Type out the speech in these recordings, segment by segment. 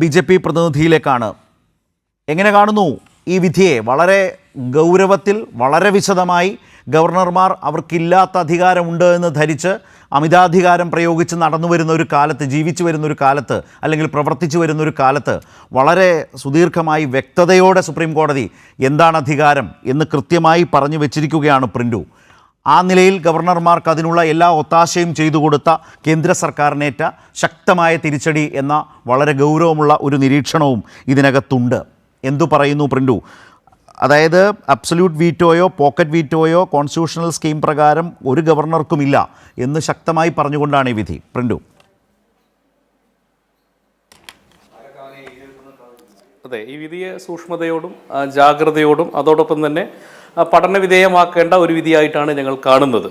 B J P പ്രതിനിധിയിലേക്കാണ്. എങ്ങനെ കാണുന്നു ഈ വിധിയെ? വളരെ ഗൗരവത്തിൽ വളരെ വിശദമായി ഗവർണർമാർ അവർക്കില്ലാത്ത അധികാരമുണ്ട് എന്ന് ധരിച്ച് അമിതാധികാരം പ്രയോഗിച്ച് നടന്നു വരുന്ന ഒരു കാലത്ത് ജീവിച്ചു വരുന്ന ഒരു കാലത്ത് അല്ലെങ്കിൽ പ്രവർത്തിച്ചു വരുന്ന ഒരു കാലത്ത് വളരെ സുദീർഘമായി വ്യക്തതയോടെ സുപ്രീം കോടതി എന്താണ് അധികാരം എന്ന് കൃത്യമായി പറഞ്ഞു വെച്ചിരിക്കുകയാണ് പ്രിന്റു ആ നിലയിൽ ഗവർണർമാർക്ക് അതിനുള്ള എല്ലാ ഒത്താശയും ചെയ്തു കൊടുത്ത കേന്ദ്ര സർക്കാരിനേറ്റ ശക്തമായ തിരിച്ചടി എന്ന വളരെ ഗൗരവമുള്ള ഒരു നിരീക്ഷണവും ഇതിനകത്തുണ്ട്. എന്തു പറയുന്നു പ്രിന്റു അതായത് അബ്സല്യൂട്ട് വീറ്റോയോ പോക്കറ്റ് വീറ്റോയോ കോൺസ്റ്റിറ്റ്യൂഷണൽ സ്കീം പ്രകാരം ഒരു ഗവർണർക്കും ഇല്ല എന്ന് ശക്തമായി പറഞ്ഞുകൊണ്ടാണ് ഈ വിധി. പ്രിന്റു അതെ ഈ വിധിയെ സൂക്ഷ്മതയോടും ജാഗ്രതയോടും അതോടൊപ്പം തന്നെ പഠന വിധേയമാക്കേണ്ട ഒരു വിധിയായിട്ടാണ് ഞങ്ങൾ കാണുന്നത്.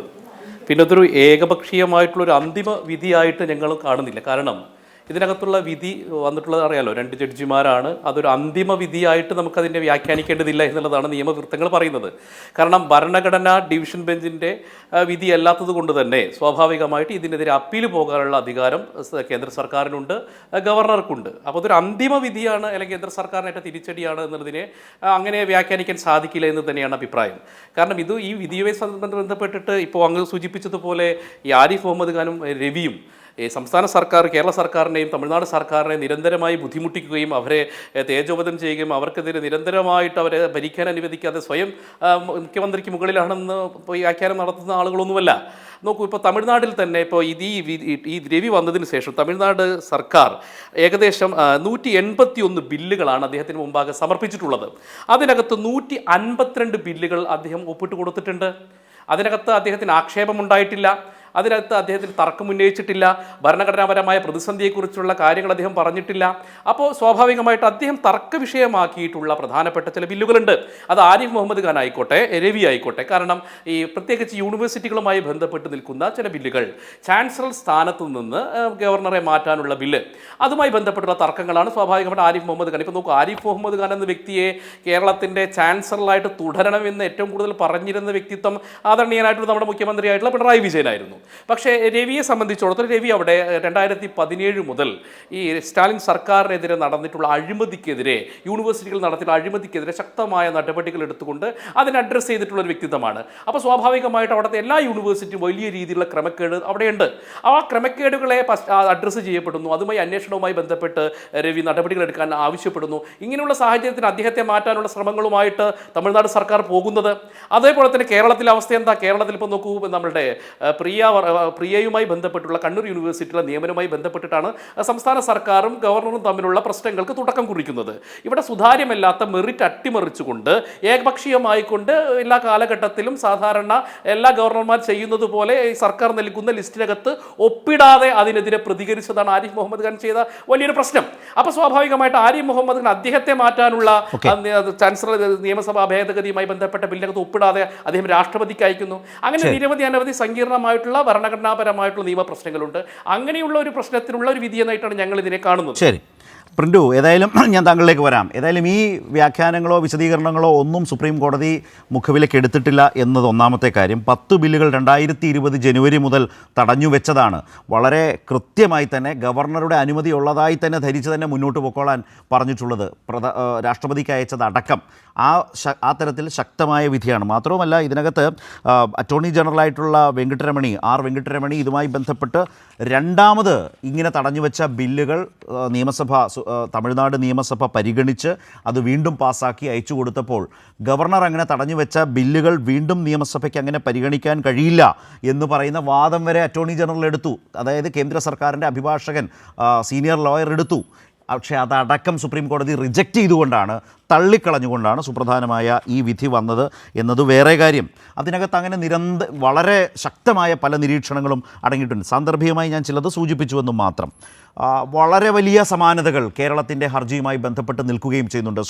പിന്നെ അതൊരു ഏകപക്ഷീയമായിട്ടുള്ള ഒരു അന്തിമ വിധിയായിട്ട് ഞങ്ങൾ കാണുന്നില്ല. കാരണം ഇതിനകത്തുള്ള വിധി വന്നിട്ടുള്ളത് അറിയാലോ? രണ്ട് ജഡ്ജിമാരാണ്. അതൊരു അന്തിമ വിധിയായിട്ട് നമുക്കതിനെ വ്യാഖ്യാനിക്കേണ്ടതില്ല എന്നുള്ളതാണ് നിയമവൃത്തങ്ങൾ പറയുന്നത്. കാരണം ഭരണഘടനാ ഡിവിഷൻ ബെഞ്ചിന്റെ വിധി അല്ലാത്തത് കൊണ്ട് തന്നെ സ്വാഭാവികമായിട്ട് ഇതിനെതിരെ അപ്പീൽ പോകാനുള്ള അധികാരം കേന്ദ്ര സർക്കാരിനുണ്ട് ഗവർണർക്കുണ്ട്. അപ്പോൾ അതൊരു അന്തിമ വിധിയാണ് അല്ലെങ്കിൽ കേന്ദ്ര സർക്കാരിനേറ്റ തിരിച്ചടിയാണ് എന്നുള്ളതിനെ അങ്ങനെ വ്യാഖ്യാനിക്കാൻ സാധിക്കില്ല എന്ന് തന്നെയാണ് അഭിപ്രായം. കാരണം ഇത് ഈ വിധിയുമായി ബന്ധപ്പെട്ടിട്ട് ഇപ്പോൾ അങ്ങ് സൂചിപ്പിച്ചതുപോലെ ഈ ആരിഫ് മുഹമ്മദ് ഖാനും രവിയും സംസ്ഥാന സർക്കാർ കേരള സർക്കാരിനെയും തമിഴ്നാട് സർക്കാരിനെയും നിരന്തരമായി ബുദ്ധിമുട്ടിക്കുകയും അവരെ തേജോപദം ചെയ്യുകയും അവർക്കെതിരെ നിരന്തരമായിട്ട് അവരെ ഭരിക്കാൻ അനുവദിക്കാതെ സ്വയം മുഖ്യമന്ത്രിക്ക് മുകളിലാണെന്ന് ഈ വ്യാഖ്യാനം നടത്തുന്ന ആളുകളൊന്നുമല്ല. നോക്കൂ ഇപ്പോൾ തമിഴ്നാട്ടിൽ തന്നെ ഇപ്പോൾ ഇത് ഈ ഈ രവി വന്നതിന് ശേഷം തമിഴ്നാട് സർക്കാർ ഏകദേശം നൂറ്റി എൺപത്തി ഒന്ന് ബില്ലുകളാണ് അദ്ദേഹത്തിന് മുമ്പാകെ സമർപ്പിച്ചിട്ടുള്ളത്. അതിനകത്ത് നൂറ്റി അൻപത്തിരണ്ട് ബില്ലുകൾ അദ്ദേഹം ഒപ്പിട്ട് കൊടുത്തിട്ടുണ്ട് അതിനകത്ത് അദ്ദേഹത്തിന് ആക്ഷേപമുണ്ടായിട്ടില്ല. അതിനകത്ത് അദ്ദേഹത്തിന് തർക്കം ഉന്നയിച്ചിട്ടില്ല. ഭരണഘടനാപരമായ പ്രതിസന്ധിയെക്കുറിച്ചുള്ള കാര്യങ്ങൾ അദ്ദേഹം പറഞ്ഞിട്ടില്ല. അപ്പോൾ സ്വാഭാവികമായിട്ട് അദ്ദേഹം തർക്ക വിഷയമാക്കിയിട്ടുള്ള പ്രധാനപ്പെട്ട ചില ബില്ലുകളുണ്ട്. അത് ആരിഫ് മുഹമ്മദ് ഖാൻ ആയിക്കോട്ടെ രവി ആയിക്കോട്ടെ. കാരണം ഈ പ്രത്യേകിച്ച് യൂണിവേഴ്സിറ്റികളുമായി ബന്ധപ്പെട്ട് നിൽക്കുന്ന ചില ബില്ലുകൾ. ചാൻസലർ സ്ഥാനത്ത് നിന്ന് ഗവർണറെ മാറ്റാനുള്ള ബില്ല്. അതുമായി ബന്ധപ്പെട്ടുള്ള തർക്കങ്ങളാണ് സ്വാഭാവികമായിട്ട് ആരിഫ് മുഹമ്മദ് ഖാൻ. ഇപ്പോൾ നോക്കൂ ആരിഫ് മുഹമ്മദ് ഖാൻ എന്ന വ്യക്തിയെ കേരളത്തിന്റെ ചാൻസലറായിട്ട് തുടരണമെന്ന് ഏറ്റവും കൂടുതൽ പറഞ്ഞിരുന്ന വ്യക്തിത്വം ആദരണീയനായിട്ടുള്ള നമ്മുടെ മുഖ്യമന്ത്രിയായിട്ടുള്ള പിണറായി വിജയനായിരുന്നു. പക്ഷേ രവിയെ സംബന്ധിച്ചിടത്തോളം രവി അവിടെ രണ്ടായിരത്തി പതിനേഴ് മുതൽ ഈ സ്റ്റാലിൻ സർക്കാരിനെതിരെ നടന്നിട്ടുള്ള അഴിമതിക്കെതിരെ യൂണിവേഴ്സിറ്റികൾ നടത്തിയിട്ടുള്ള അഴിമതിക്കെതിരെ ശക്തമായ നടപടികൾ എടുത്തുകൊണ്ട് അതിനെ അഡ്രസ്സ് ചെയ്തിട്ടുള്ള ഒരു വ്യക്തിത്വമാണ്. അപ്പോൾ സ്വാഭാവികമായിട്ട് അവിടുത്തെ എല്ലാ യൂണിവേഴ്സിറ്റിയും വലിയ രീതിയിലുള്ള ക്രമക്കേട് അവിടെയുണ്ട്. ആ ക്രമക്കേടുകളെ അഡ്രസ്സ് ചെയ്യപ്പെടുന്നു. അതുമായി അന്വേഷണവുമായി ബന്ധപ്പെട്ട് രവി നടപടികൾ എടുക്കാൻ ആവശ്യപ്പെടുന്നു. ഇങ്ങനെയുള്ള സാഹചര്യത്തിൽ അദ്ദേഹത്തെ മാറ്റാനുള്ള ശ്രമങ്ങളുമായിട്ട് തമിഴ്നാട് സർക്കാർ പോകുന്നത്. അതേപോലെ തന്നെ കേരളത്തിലെ അവസ്ഥ എന്താ? കേരളത്തിൽ ഇപ്പോൾ നോക്കൂ നമ്മളുടെ ഏഹ്, പ്രിയ പ്രിയയുമായി ബന്ധപ്പെട്ടുള്ള കണ്ണൂർ യൂണിവേഴ്സിറ്റിയിലെ നിയമനവുമായി ബന്ധപ്പെട്ടിട്ടാണ് സംസ്ഥാന സർക്കാരും ഗവർണറും തമ്മിലുള്ള പ്രശ്നങ്ങൾക്ക് തുടക്കം കുറിക്കുന്നത്. ഇവിടെ സുതാര്യമല്ലാത്ത മെറിറ്റ് അട്ടിമറിച്ചുകൊണ്ട് ഏകപക്ഷീയമായിക്കൊണ്ട് എല്ലാ കാലഘട്ടത്തിലും സാധാരണ എല്ലാ ഗവർണർമാർ ചെയ്യുന്നത് പോലെ സർക്കാർ നൽകുന്ന ലിസ്റ്റിനകത്ത് ഒപ്പിടാതെ അതിനെതിരെ പ്രതികരിച്ചതാണ് ആരിഫ് മുഹമ്മദ് ഖാൻ ചെയ്ത വലിയൊരു പ്രശ്നം. അപ്പോൾ സ്വാഭാവികമായിട്ട് ആരിഫ് മുഹമ്മദ് ഖാൻ അദ്ദേഹത്തെ മാറ്റാനുള്ള ചാൻസലർ നിയമസഭാ ഭേദഗതിയുമായി ബന്ധപ്പെട്ട ബില്ലിനകത്ത് ഒപ്പിടാതെ അദ്ദേഹം രാഷ്ട്രപതിക്ക് അയക്കുന്നു. അങ്ങനെ നിരവധി അനവധി സങ്കീർണമായിട്ടുള്ള ഭരണഘടനാപരമായിട്ടുള്ള നിയമ പ്രശ്നങ്ങളുണ്ട് അങ്ങനെയുള്ള ഒരു പ്രശ്നത്തിനുള്ള ഒരു വിധിയെന്നായിട്ടാണ് ഞങ്ങൾ ഇതിനെ കാണുന്നത്. ശരി. പ്രിന്റു ഏതായാലും ഞാൻ താങ്കളിലേക്ക് വരാം. ഏതായാലും ഈ വ്യാഖ്യാനങ്ങളോ വിശദീകരണങ്ങളോ ഒന്നും സുപ്രീം കോടതി മുഖവിലേക്ക് എടുത്തിട്ടില്ല എന്നത് ഒന്നാമത്തെ കാര്യം. പത്ത് ബില്ലുകൾ രണ്ടായിരത്തി ഇരുപത് ജനുവരി മുതൽ തടഞ്ഞു വെച്ചതാണ്. വളരെ കൃത്യമായി തന്നെ ഗവർണറുടെ അനുമതി ഉള്ളതായി തന്നെ ധരിച്ച് തന്നെ മുന്നോട്ട് പൊക്കോളാൻ പറഞ്ഞിട്ടുള്ളത് പ്രധ രാഷ്ട്രപതിക്ക് അയച്ചത് അടക്കം. ആ ആ തരത്തിൽ ശക്തമായ വിധിയാണ്. മാത്രവുമല്ല ഇതിനകത്ത് അറ്റോർണി ജനറലായിട്ടുള്ള വെങ്കിട്ടരമണി ആർ വെങ്കിട്ടരമണി ഇതുമായി ബന്ധപ്പെട്ട് രണ്ടാമത് ഇങ്ങനെ തടഞ്ഞു വെച്ച ബില്ലുകൾ നിയമസഭ തമിഴ്നാട് നിയമസഭ പരിഗണിച്ച് അത് വീണ്ടും പാസ്സാക്കി അയച്ചു കൊടുത്തപ്പോൾ ഗവർണർ അങ്ങനെ തടഞ്ഞു വെച്ച ബില്ലുകൾ വീണ്ടും നിയമസഭയ്ക്ക് അങ്ങനെ പരിഗണിക്കാൻ കഴിയില്ല എന്ന് പറയുന്ന വാദം വരെ അറ്റോർണി ജനറൽ എടുത്തു. അതായത് കേന്ദ്ര സർക്കാരിന്റെ അഭിഭാഷകൻ സീനിയർ ലോയർ എടുത്തു. പക്ഷേ അതടക്കം സുപ്രീം കോടതി റിജക്റ്റ് ചെയ്തുകൊണ്ടാണ് തള്ളിക്കളഞ്ഞുകൊണ്ടാണ് സുപ്രധാനമായ ഈ വിധി വന്നത് എന്നത് വേറെ കാര്യം. അതിനകത്ത് അങ്ങനെ നിരന്ത വളരെ ശക്തമായ പല നിരീക്ഷണങ്ങളും അടങ്ങിയിട്ടുണ്ട്. സാന്ദർഭികമായി ഞാൻ ചിലത് സൂചിപ്പിച്ചുവെന്നും മാത്രം. വളരെ വലിയ സമാനതകൾ കേരളത്തിന്റെ ഹർജിയുമായി ബന്ധപ്പെട്ട് നിൽക്കുകയും ചെയ്യുന്നുണ്ട്.